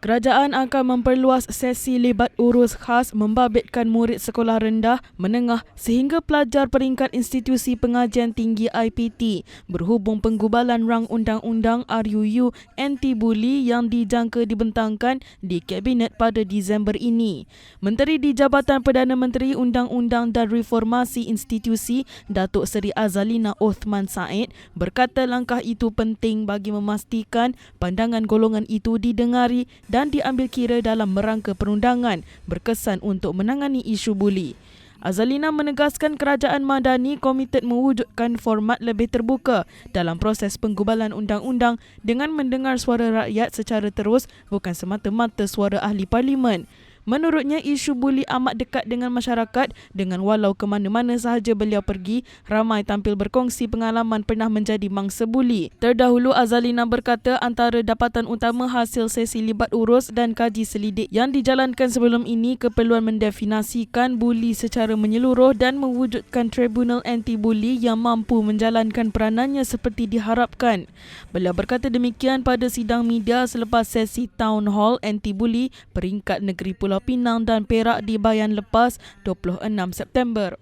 Kerajaan akan memperluas sesi libat urus khas membabitkan murid sekolah rendah, menengah sehingga pelajar peringkat institusi pengajian tinggi IPT berhubung penggubalan rang undang-undang RUU anti-bully yang dijangka dibentangkan di Kabinet pada Disember ini. Menteri di Jabatan Perdana Menteri Undang-Undang dan Reformasi Institusi Datuk Seri Azalina Othman Said berkata langkah itu penting bagi memastikan pandangan golongan itu didengari dan diambil kira dalam merangka perundangan berkesan untuk menangani isu buli. Azalina menegaskan kerajaan Madani komited mewujudkan format lebih terbuka dalam proses penggubalan undang-undang dengan mendengar suara rakyat secara terus bukan semata-mata suara ahli parlimen. Menurutnya, isu buli amat dekat dengan masyarakat dengan walau ke mana-mana sahaja beliau pergi, ramai tampil berkongsi pengalaman pernah menjadi mangsa buli. Terdahulu, Azalina berkata antara dapatan utama hasil sesi libat urus dan kaji selidik yang dijalankan sebelum ini keperluan mendefinasikan buli secara menyeluruh dan mewujudkan tribunal anti-buli yang mampu menjalankan peranannya seperti diharapkan. Beliau berkata demikian pada sidang media selepas sesi town hall anti-buli peringkat negeri Pulau Pulau Pinang dan Perak di Bayan lepas 26 September.